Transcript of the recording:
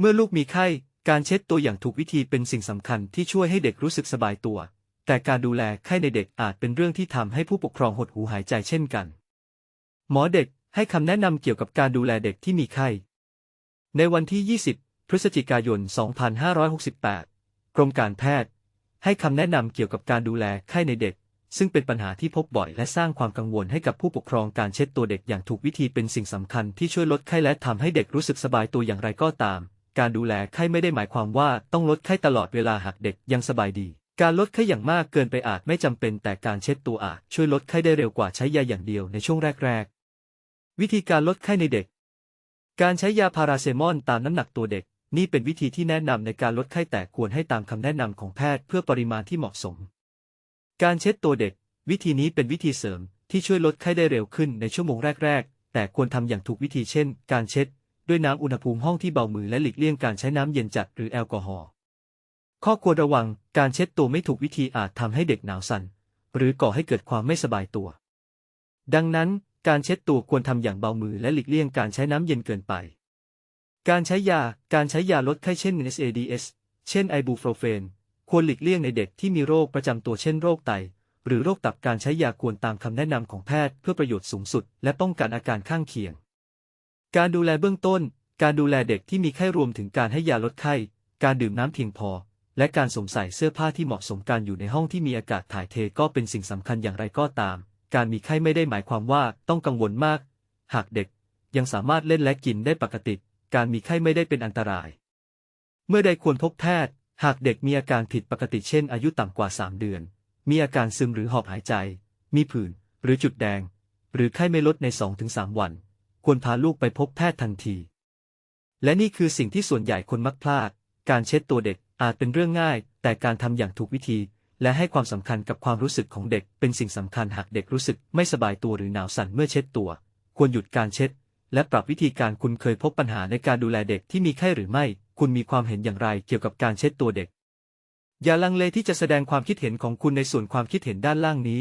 เมื่อลูกมีไข้ การเช็ดตัวอย่างถูกวิธีเป็นสิ่งสำคัญที่ช่วยให้เด็กรู้สึกสบายตัว แต่การดูแลไข้ในเด็กอาจเป็นเรื่องที่ทำให้ผู้ปกครองหดหูหายใจเช่นกัน หมอเด็กให้คำแนะนำเกี่ยวกับการดูแลเด็กที่มีไข้ ในวันที่ 20 พฤศจิกายน 2568 กรมการแพทย์ ให้คำแนะนำเกี่ยวกับการดูแลไข้ในเด็ก ซึ่งเป็นปัญหาที่พบบ่อยและสร้างความกังวลให้กับผู้ปกครองการเช็ดตัวเด็กอย่างถูกวิธีเป็นสิ่งสำคัญที่ช่วยลดไข้และทำให้เด็กรู้สึกสบายตัวอย่างไรก็ตาม การดูแลไข้ไม่ได้หมายความว่าต้องลดไข้ตลอดเวลาหากเด็กยังสบายดี การลดไข้อย่างมากเกินไปอาจไม่จำเป็น แต่การเช็ดตัวอาจช่วยลดไข้ได้เร็วกว่าใช้ยาอย่างเดียวในช่วงแรก ๆ วิธีการลดไข้ในเด็ก การใช้ยาพาราเซมอลตามน้ำหนักตัวเด็ก นี่เป็นวิธีที่แนะนำในการลดไข้แต่ควรให้ตามคำแนะนำของแพทย์เพื่อปริมาณที่เหมาะสม การเช็ดตัวเด็ก วิธีนี้เป็นวิธีเสริมที่ช่วยลดไข้ได้เร็วขึ้นในชั่วโมงแรก ๆ แต่ควรทำอย่างถูกวิธีเช่น การเช็ด ด้วยน้ำอุณหภูมิห้องที่เบามือและหลีกเลี่ยงการใช้น้ำเย็นจัดหรือแอลกอฮอล์ข้อควรระวังการเช็ดตัวไม่ถูกวิธีอาจทำให้เด็กหนาวสั่น หรือก่อให้เกิดความไม่สบายตัว ดังนั้นการเช็ดตัวควรทำอย่างเบามือและหลีกเลี่ยงการใช้น้ำเย็นเกินไป การใช้ยา การใช้ยาลดไข้เช่น NSAIDs เช่นไอบูโปรเฟน ควรหลีกเลี่ยงในเด็กที่มีโรคประจำตัวเช่นโรคไต หรือโรคตับการใช้ยาควรตามคำแนะนำของแพทย์เพื่อประโยชน์สูงสุด และป้องกันอาการข้างเคียง การดูแลเบื้องต้น การดูแลเด็กที่มีไข้รวมถึงการให้ยาลดไข้ การดื่มน้ำเพียงพอ และการสวมใส่เสื้อผ้าที่เหมาะสมการอยู่ในห้องที่มีอากาศถ่ายเทก็เป็นสิ่งสำคัญอย่างไรก็ตาม การมีไข้ไม่ได้หมายความว่าต้องกังวลมาก หากเด็กยังสามารถเล่นและกินได้ปกติ การมีไข้ไม่ได้เป็นอันตราย เมื่อใดควรพบแพทย์ หากเด็กมีอาการผิดปกติเช่น อายุต่ำกว่า 3 เดือน มีอาการซึมหรือหอบหายใจ มีผื่น หรือจุดแดง หรือไข้ไม่ลดใน 2-3 วัน ควรพาลูกไปพบแพทย์ทันที และนี่คือสิ่งที่ส่วนใหญ่คนมักพลาด การเช็ดตัวเด็กอาจเป็นเรื่องง่าย แต่การทำอย่างถูกวิธี และให้ความสำคัญกับความรู้สึกของเด็ก เป็นสิ่งสำคัญหากเด็กรู้สึกไม่สบายตัวหรือหนาวสั่นเมื่อเช็ดตัว ควรหยุดการเช็ด และปรับวิธีการคุณเคยพบปัญหาในการดูแลเด็กที่มีไข้หรือไม่ คุณมีความเห็นอย่างไรเกี่ยวกับการเช็ดตัวเด็ก อย่าลังเลที่จะแสดงความคิดเห็นของคุณในส่วนความคิดเห็นด้านล่างนี้